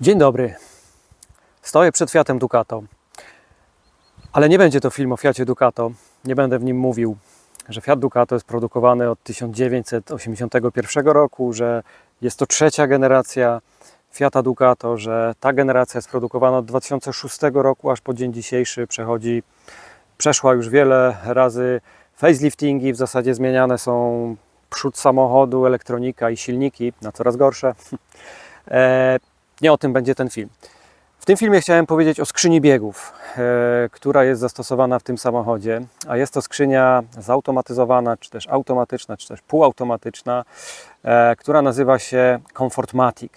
Dzień dobry. Stoję przed Fiatem Ducato. Ale nie będzie to film o Fiacie Ducato. Nie będę w nim mówił, że Fiat Ducato jest produkowany od 1981 roku, że jest to trzecia generacja Fiata Ducato, że ta generacja jest produkowana od 2006 roku aż po dzień dzisiejszy. Przechodzi, przeszła już wiele razy faceliftingi, w zasadzie zmieniane są przód samochodu, elektronika i silniki na coraz gorsze. Nie o tym będzie ten film. W tym filmie chciałem powiedzieć o skrzyni biegów, e, która jest zastosowana w tym samochodzie, a jest to skrzynia zautomatyzowana, czy też automatyczna, czy też półautomatyczna, e, która nazywa się Comfortmatic.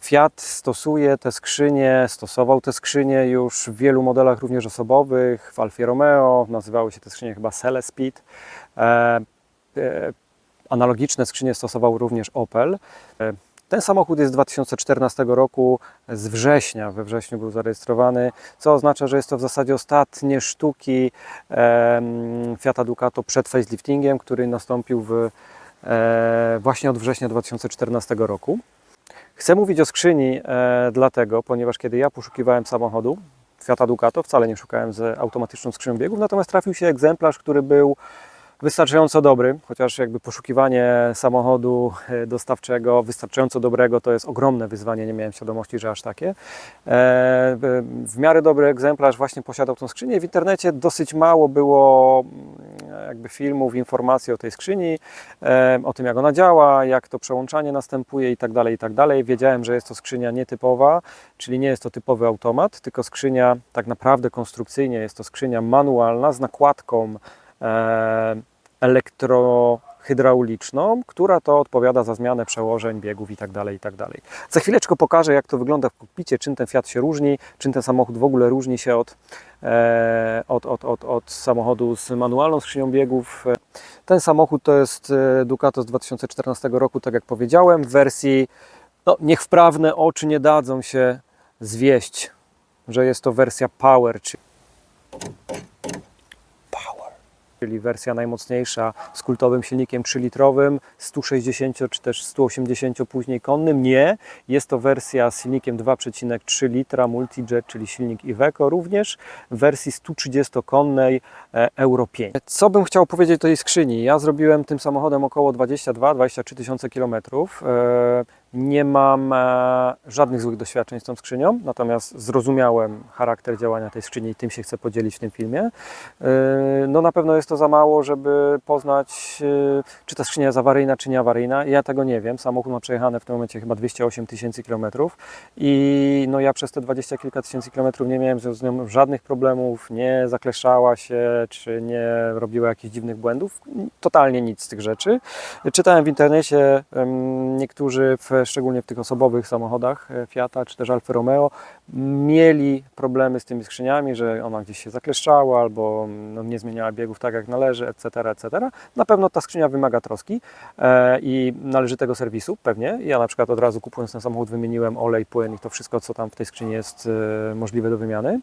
Fiat stosuje te skrzynie, stosował te skrzynie już w wielu modelach również osobowych, w Alfie Romeo, nazywały się te skrzynie chyba Cele Speed. E, e, Analogiczne skrzynie stosował również Opel. E, Ten samochód jest z 2014 roku, z września, we wrześniu był zarejestrowany, co oznacza, że jest to w zasadzie ostatnie sztuki em, Fiata Ducato przed faceliftingiem, który nastąpił w, e, właśnie od września 2014 roku. Chcę mówić o skrzyni e, dlatego, ponieważ kiedy ja poszukiwałem samochodu Fiata Ducato, wcale nie szukałem z automatyczną skrzynią biegów, natomiast trafił się egzemplarz, który był wystarczająco dobry, chociaż jakby poszukiwanie samochodu e, dostawczego wystarczająco dobrego to jest ogromne wyzwanie, nie miałem świadomości, że aż takie. E, w- miarę dobry egzemplarz właśnie posiadał tą skrzynię. W internecie dosyć mało było mm, jakby filmów, informacji o tej skrzyni, e, o tym jak ona działa, jak to przełączanie następuje i tak dalej, i tak dalej. Wiedziałem, że jest to skrzynia nietypowa, czyli nie jest to typowy automat, tylko skrzynia tak naprawdę konstrukcyjnie jest to skrzynia manualna z nakładką elektrohydrauliczną, która to odpowiada za zmianę przełożeń, biegów i tak dalej, i tak. Za chwileczkę pokażę, jak to wygląda w kokpicie, czym ten Fiat się różni, czym ten samochód w ogóle różni się od, e, od, od, od, od samochodu z manualną skrzynią biegów. Ten samochód to jest e, Ducato z 2014 roku, tak jak powiedziałem, w wersji, no, niech wprawne oczy nie dadzą się zwieść, że jest to wersja Power, czyli czyli wersja najmocniejsza z kultowym silnikiem 3-litrowym, 160 czy też 180 później konnym. Nie, jest to wersja z silnikiem 2,3 litra Multijet, czyli silnik Iveco, również w wersji 130-konnej e, Euro 5. Co bym chciał powiedzieć o tej skrzyni? Ja zrobiłem tym samochodem około 22-23 tysiące kilometrów. E, Nie mam e, żadnych złych doświadczeń z tą skrzynią, natomiast zrozumiałem charakter działania tej skrzyni i tym się chcę podzielić w tym filmie. Yy, No na pewno jest to za mało, żeby poznać, yy, czy ta skrzynia jest awaryjna, czy nie awaryjna. Ja tego nie wiem. Samochód ma przejechane w tym momencie chyba 208 tysięcy kilometrów i no ja przez te 20 kilka tysięcy kilometrów nie miałem z nią żadnych problemów, nie zakleszczała się, czy nie robiła jakichś dziwnych błędów. Totalnie nic z tych rzeczy. Czytałem w internecie, niektórzy, w, szczególnie w tych osobowych samochodach e, Fiata, czy też Alfa Romeo, mieli problemy z tymi skrzyniami, że ona gdzieś się zakleszczała albo no, nie zmieniała biegów tak jak należy, etc., etc. Na pewno ta skrzynia wymaga troski e, i należytego serwisu, pewnie. Ja na przykład od razu kupując ten samochód wymieniłem olej, płyn i to wszystko, co tam w tej skrzyni jest e, możliwe do wymiany,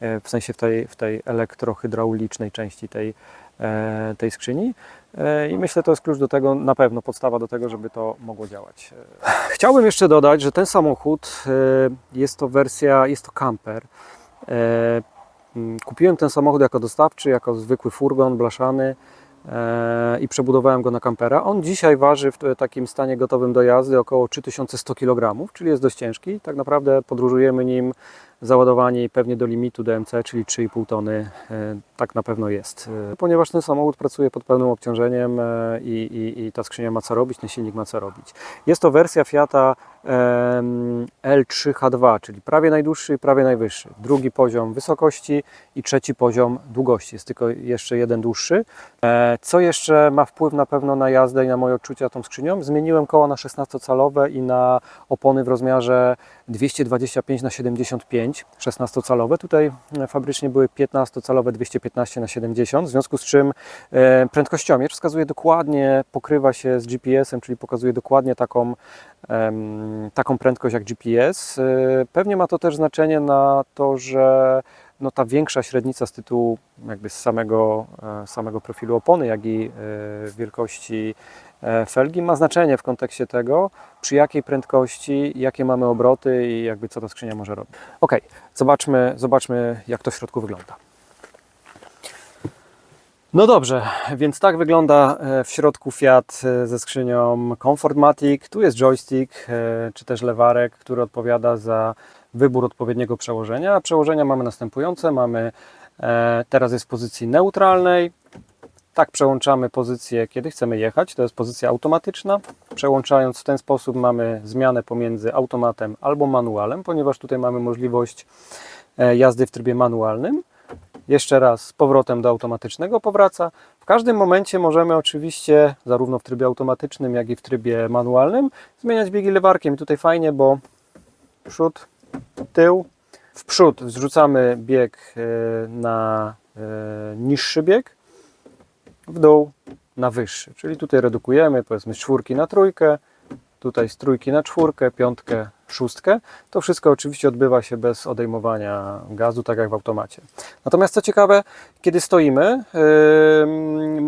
w sensie w tej, w tej elektrohydraulicznej części tej, e, tej skrzyni. E, I myślę, to jest klucz do tego, na pewno podstawa do tego, żeby to mogło działać. E, Chciałbym jeszcze dodać, że ten samochód e, jest to wersja, jest to camper. E, Kupiłem ten samochód jako dostawczy, jako zwykły furgon blaszany e, i przebudowałem go na kampera. On dzisiaj waży w takim stanie gotowym do jazdy około 3100 kg, czyli jest dość ciężki. Tak naprawdę podróżujemy nim załadowani pewnie do limitu DMC, czyli 3,5 tony. E, Tak na pewno jest. E, Ponieważ ten samochód pracuje pod pełnym obciążeniem e, i, i, i ta skrzynia ma co robić, ten silnik ma co robić. Jest to wersja Fiata em, L3H2, czyli prawie najdłuższy i prawie najwyższy. Drugi poziom wysokości i trzeci poziom długości. Jest tylko jeszcze jeden dłuższy. Co jeszcze ma wpływ na pewno na jazdę i na moje odczucia tą skrzynią? Zmieniłem koła na 16-calowe i na opony w rozmiarze 225 na 75 16-calowe. Tutaj e, fabrycznie były 15-calowe 215 na 70 w związku z czym e, prędkościomierz wskazuje dokładnie, pokrywa się z GPS-em, czyli pokazuje dokładnie taką, taką prędkość jak GPS. E, Pewnie ma to też znaczenie na to, że no ta większa średnica z tytułu jakby z samego, samego profilu opony, jak i wielkości felgi ma znaczenie w kontekście tego, przy jakiej prędkości, jakie mamy obroty i jakby co ta skrzynia może robić. Ok, zobaczmy, zobaczmy jak to w środku wygląda. No dobrze, więc tak wygląda e, w środku Fiat e, ze skrzynią Comfortmatic. Tu jest joystick, e, czy też lewarek, który odpowiada za wybór odpowiedniego przełożenia. Przełożenia mamy następujące. Mamy e, teraz jest w pozycji neutralnej. Tak przełączamy pozycję, kiedy chcemy jechać. To jest pozycja automatyczna. Przełączając w ten sposób mamy zmianę pomiędzy automatem albo manualem, ponieważ tutaj mamy możliwość e, jazdy w trybie manualnym jeszcze raz z powrotem do automatycznego powraca. W każdym momencie możemy oczywiście, zarówno w trybie automatycznym, jak i w trybie manualnym, zmieniać biegi lewarkiem. I tutaj fajnie, bo przód, tył, w przód zrzucamy bieg e, na e, niższy bieg, w dół na wyższy. Czyli tutaj redukujemy powiedzmy z czwórki na trójkę, tutaj z trójki na czwórkę, piątkę, szóstkę. To wszystko oczywiście odbywa się bez odejmowania gazu, tak jak w automacie. Natomiast co ciekawe, kiedy stoimy,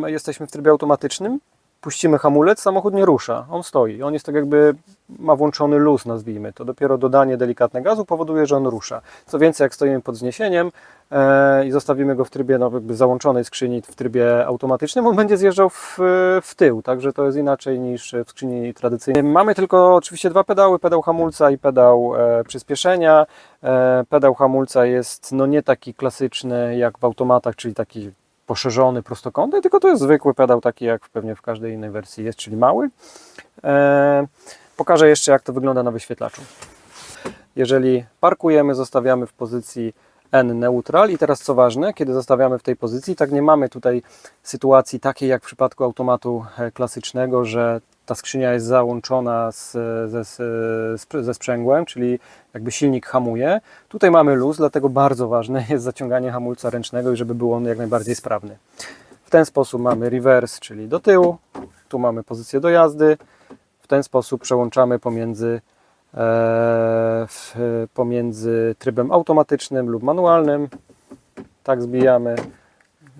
yy, jesteśmy w trybie automatycznym, puścimy hamulec, samochód nie rusza, on stoi. On jest tak jakby, ma włączony luz, nazwijmy to. Dopiero dodanie delikatne gazu powoduje, że on rusza. Co więcej, jak stoimy pod wzniesieniem e, i zostawimy go w trybie no, jakby załączonej skrzyni, w trybie automatycznym, on będzie zjeżdżał w, w tył, także to jest inaczej niż w skrzyni tradycyjnej. Mamy tylko oczywiście dwa pedały, pedał hamulca i pedał e, przyspieszenia. E, pedał hamulca jest no, nie taki klasyczny jak w automatach, czyli taki poszerzony, prostokątny, tylko to jest zwykły pedał, taki jak pewnie w każdej innej wersji jest, czyli mały. E, pokażę jeszcze, jak to wygląda na wyświetlaczu. Jeżeli parkujemy, zostawiamy w pozycji N neutral i teraz co ważne, kiedy zostawiamy w tej pozycji, tak nie mamy tutaj sytuacji takiej jak w przypadku automatu e, klasycznego, że ta skrzynia jest załączona z, ze, z, ze sprzęgłem, czyli jakby silnik hamuje. Tutaj mamy luz, dlatego bardzo ważne jest zaciąganie hamulca ręcznego i żeby był on jak najbardziej sprawny. W ten sposób mamy reverse, czyli do tyłu, tu mamy pozycję do jazdy. W ten sposób przełączamy pomiędzy, e, w, pomiędzy trybem automatycznym lub manualnym. Tak zbijamy,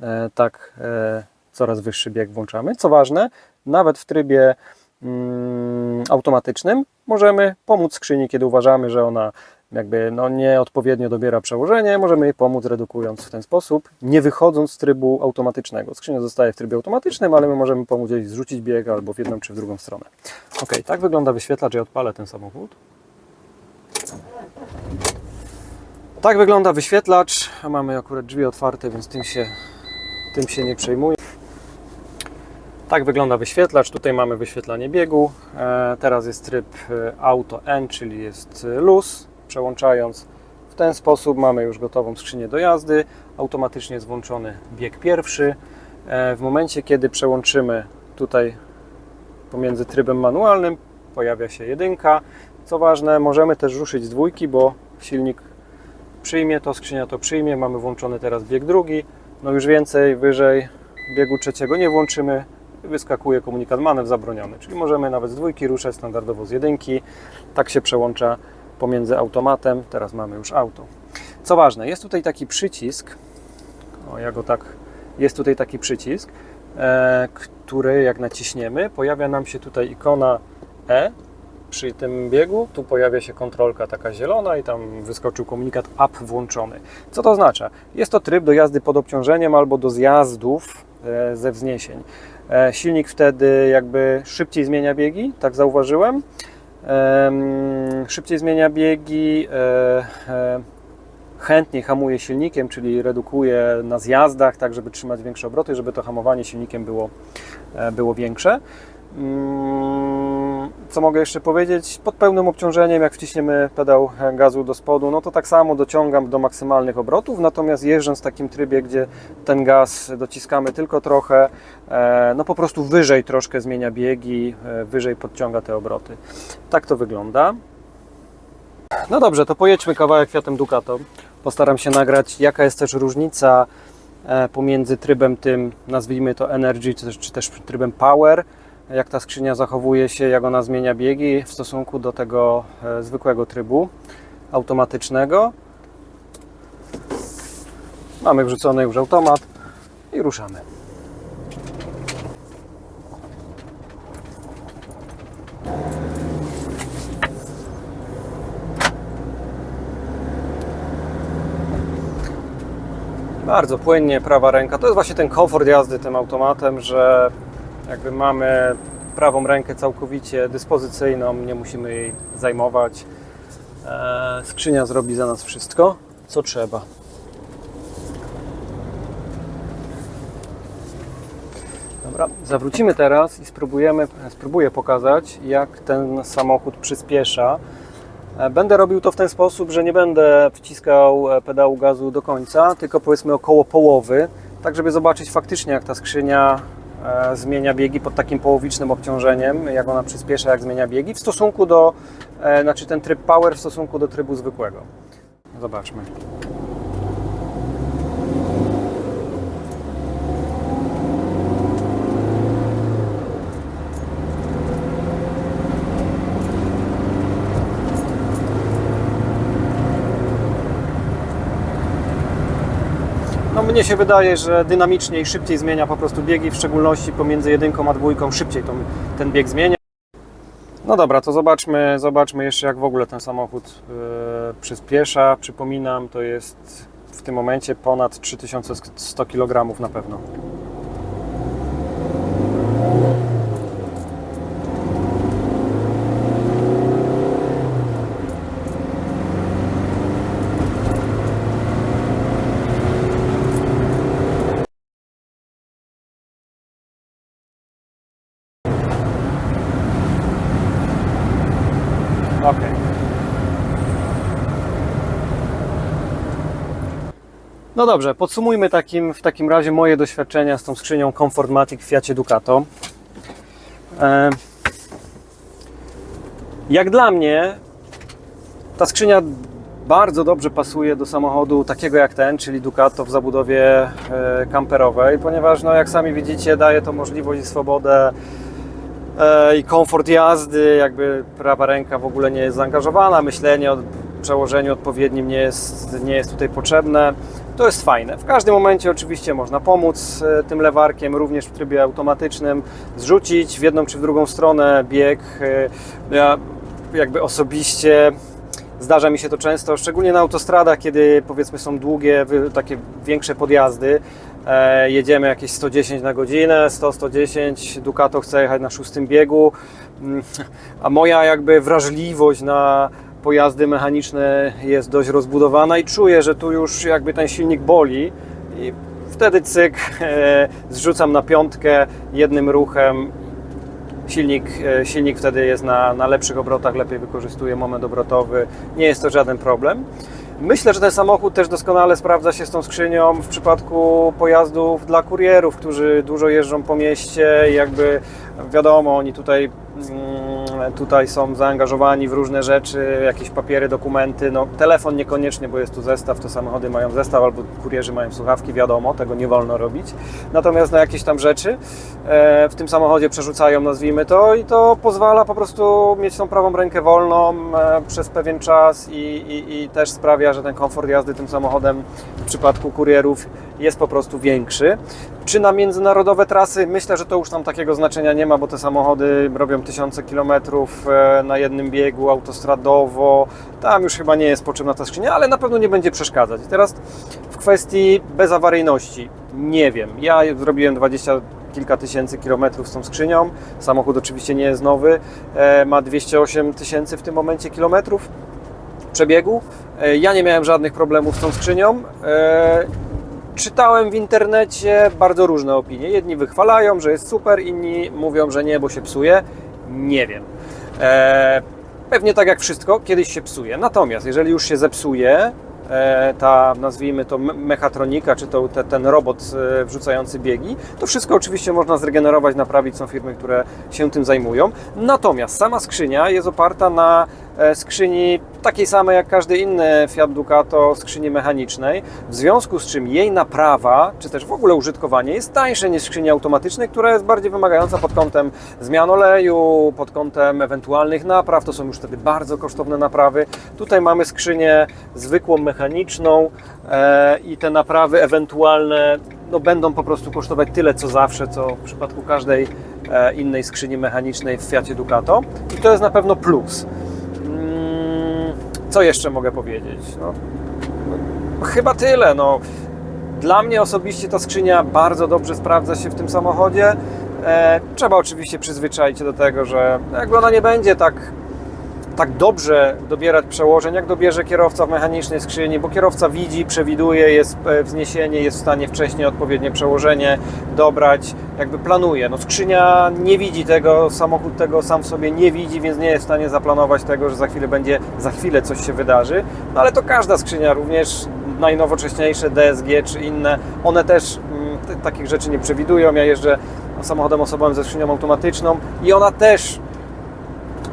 e, tak e, coraz wyższy bieg włączamy. Co ważne, nawet w trybie mm, automatycznym możemy pomóc skrzyni, kiedy uważamy, że ona jakby no, nieodpowiednio dobiera przełożenie, możemy jej pomóc redukując w ten sposób, nie wychodząc z trybu automatycznego. Skrzynia zostaje w trybie automatycznym, ale my możemy pomóc jej zrzucić bieg albo w jedną czy w drugą stronę. Ok, tak wygląda wyświetlacz, ja odpalę ten samochód. Tak wygląda wyświetlacz, mamy akurat drzwi otwarte, więc tym się, tym się nie przejmuję. Tak wygląda wyświetlacz. Tutaj mamy wyświetlanie biegu. E, teraz jest tryb e, Auto N, czyli jest e, luz. Przełączając w ten sposób mamy już gotową skrzynię do jazdy. Automatycznie jest włączony bieg pierwszy. W momencie, kiedy przełączymy tutaj pomiędzy trybem manualnym, pojawia się jedynka. Co ważne, możemy też ruszyć z dwójki, bo silnik przyjmie to, skrzynia to przyjmie. Mamy włączony teraz bieg drugi. No już więcej, wyżej biegu trzeciego nie włączymy wyskakuje komunikat manewr zabroniony, czyli możemy nawet z dwójki ruszać standardowo z jedynki. Tak się przełącza pomiędzy automatem. Teraz mamy już auto. Co ważne, jest tutaj taki przycisk, o ja go tak, jest tutaj taki przycisk, e, który jak naciśniemy, pojawia nam się tutaj ikona E przy tym biegu, tu pojawia się kontrolka taka zielona i tam wyskoczył komunikat up włączony. Co to oznacza? Jest to tryb do jazdy pod obciążeniem albo do zjazdów e, ze wzniesień. E, silnik wtedy jakby szybciej zmienia biegi, tak zauważyłem. Szybciej zmienia biegi, e, e, chętniej hamuje silnikiem, czyli redukuje na zjazdach, tak żeby trzymać większe obroty, żeby to hamowanie silnikiem było, było większe. Co mogę jeszcze powiedzieć? Pod pełnym obciążeniem, jak wciśniemy pedał gazu do spodu, no to tak samo dociągam do maksymalnych obrotów, natomiast jeżdżąc w takim trybie, gdzie ten gaz dociskamy tylko trochę, e, no po prostu wyżej troszkę zmienia biegi, e, wyżej podciąga te obroty. Tak to wygląda. No dobrze, to pojedźmy kawałek Fiatem Ducato. Postaram się nagrać, jaka jest też różnica e, pomiędzy trybem tym, nazwijmy to Energy, czy też, czy też trybem Power, jak ta skrzynia zachowuje się, jak ona zmienia biegi w stosunku do tego e, zwykłego trybu automatycznego. Mamy wrzucony już automat i ruszamy. Bardzo płynnie prawa ręka. To jest właśnie ten komfort jazdy tym automatem, że jakby mamy prawą rękę całkowicie dyspozycyjną, nie musimy jej zajmować. Eee, skrzynia zrobi za nas wszystko, co trzeba. Dobra, zawrócimy teraz i spróbujemy, spróbuję pokazać, jak ten samochód przyspiesza. E, Będę robił to w ten sposób, że nie będę wciskał e, pedału gazu do końca, tylko powiedzmy około połowy, tak żeby zobaczyć faktycznie, jak ta skrzynia e, zmienia biegi pod takim połowicznym obciążeniem, jak ona przyspiesza, jak zmienia biegi w stosunku do, e, znaczy ten tryb power w stosunku do trybu zwykłego. Zobaczmy. Mnie się wydaje, że dynamicznie i szybciej zmienia po prostu biegi, w szczególności pomiędzy jedynką a dwójką szybciej ten bieg zmienia. No dobra, to zobaczmy, zobaczmy jeszcze jak w ogóle ten samochód yy, przyspiesza. Przypominam, to jest w tym momencie ponad 3100 kg na pewno. No dobrze, podsumujmy takim, w takim razie moje doświadczenia z tą skrzynią Comfortmatic w Fiacie Ducato. E, jak dla mnie ta skrzynia bardzo dobrze pasuje do samochodu takiego jak ten, czyli Ducato w zabudowie e, kamperowej, ponieważ no, jak sami widzicie daje to możliwość i swobodę e, i komfort jazdy, jakby prawa ręka w ogóle nie jest zaangażowana, myślenie o przełożeniu odpowiednim nie jest, nie jest tutaj potrzebne. To jest fajne. W każdym momencie oczywiście można pomóc e, tym lewarkiem, również w trybie automatycznym, zrzucić w jedną czy w drugą stronę bieg. E, Ja jakby osobiście Zdarza mi się to często, szczególnie na autostradach, kiedy powiedzmy są długie, takie większe podjazdy. E, jedziemy jakieś 110 na godzinę, 100-110, Ducato chce jechać na szóstym biegu, Mm, a moja jakby wrażliwość na pojazdy mechaniczne jest dość rozbudowana i czuję, że tu już jakby ten silnik boli i wtedy cyk, e, zrzucam na piątkę jednym ruchem Silnik, e, silnik wtedy jest na, na lepszych obrotach, lepiej wykorzystuje moment obrotowy. Nie jest to żaden problem. Myślę, że ten samochód też doskonale sprawdza się z tą skrzynią w przypadku pojazdów dla kurierów, którzy dużo jeżdżą po mieście i jakby wiadomo, oni tutaj, mm, tutaj są zaangażowani w różne rzeczy, jakieś papiery, dokumenty. No, telefon niekoniecznie, bo jest tu zestaw, to samochody mają zestaw albo kurierzy mają słuchawki, wiadomo, tego nie wolno robić. Natomiast na jakieś tam rzeczy e, w tym samochodzie przerzucają, nazwijmy to, i to pozwala po prostu mieć tą prawą rękę wolną e, przez pewien czas i, i, i też sprawia, że ten komfort jazdy tym samochodem w przypadku kurierów jest po prostu większy. Czy na międzynarodowe trasy? Myślę, że to już tam takiego znaczenia nie ma, bo te samochody robią tysiące kilometrów e, na jednym biegu autostradowo. Tam już chyba nie jest potrzebna ta skrzynia, ale na pewno nie będzie przeszkadzać. Teraz w kwestii bezawaryjności nie wiem. Ja zrobiłem 20 kilka tysięcy kilometrów z tą skrzynią. Samochód oczywiście nie jest nowy, e, ma 208 tysięcy w tym momencie kilometrów przebiegu. E, Ja nie miałem żadnych problemów z tą skrzynią. Czytałem w internecie bardzo różne opinie. Jedni wychwalają, że jest super, inni mówią, że nie, bo się psuje. Nie wiem. E, pewnie tak jak wszystko, kiedyś się psuje. Natomiast jeżeli już się zepsuje, e, ta nazwijmy to me- mechatronika, czy to te, ten robot e, wrzucający biegi, to wszystko oczywiście można zregenerować, naprawić. Są firmy, które się tym zajmują. Natomiast sama skrzynia jest oparta na skrzyni takiej samej jak każdy inny Fiat Ducato, skrzyni mechanicznej, w związku z czym jej naprawa, czy też w ogóle użytkowanie jest tańsze niż skrzyni automatycznej, która jest bardziej wymagająca pod kątem zmian oleju, pod kątem ewentualnych napraw, to są już wtedy bardzo kosztowne naprawy. Tutaj mamy skrzynię zwykłą mechaniczną e, i te naprawy ewentualne no, będą po prostu kosztować tyle co zawsze, co w przypadku każdej e, innej skrzyni mechanicznej w Fiacie Ducato i to jest na pewno plus. Co jeszcze mogę powiedzieć? No, no, chyba tyle. No. Dla mnie osobiście ta skrzynia bardzo dobrze sprawdza się w tym samochodzie. E, trzeba oczywiście przyzwyczaić się do tego, że jakby ona nie będzie tak, tak dobrze dobierać przełożeń, jak dobierze kierowca w mechanicznej skrzyni, bo kierowca widzi, przewiduje, jest e, wzniesienie, jest w stanie wcześniej odpowiednie przełożenie dobrać, jakby planuje. No skrzynia nie widzi tego, samochód tego sam w sobie nie widzi, więc nie jest w stanie zaplanować tego, że za chwilę będzie, za chwilę coś się wydarzy. No ale to każda skrzynia, również najnowocześniejsze DSG czy inne, one też mm, takich rzeczy nie przewidują. Ja jeżdżę samochodem osobowym ze skrzynią automatyczną i ona też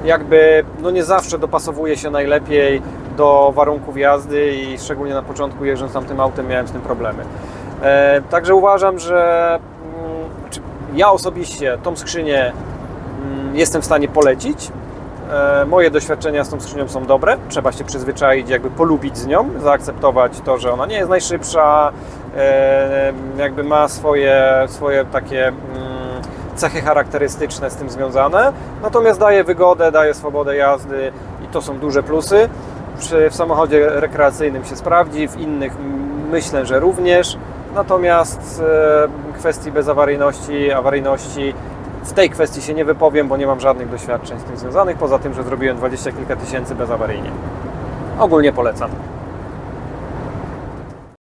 jakby no nie zawsze dopasowuje się najlepiej do warunków jazdy i szczególnie na początku jeżdżąc tam tym autem miałem z tym problemy. E, także uważam, że mm, ja osobiście tą skrzynię mm, jestem w stanie polecić. E, moje doświadczenia z tą skrzynią są dobre. Trzeba się przyzwyczaić, jakby polubić z nią, zaakceptować to, że ona nie jest najszybsza, e, jakby ma swoje, swoje takie mm, cechy charakterystyczne z tym związane. Natomiast daje wygodę, daje swobodę jazdy i to są duże plusy. Przy, w samochodzie rekreacyjnym się sprawdzi, w innych myślę, że również. Natomiast e, kwestii bezawaryjności, awaryjności w tej kwestii się nie wypowiem, bo nie mam żadnych doświadczeń z tym związanych, poza tym, że zrobiłem dwadzieścia kilka tysięcy bezawaryjnie. Ogólnie polecam.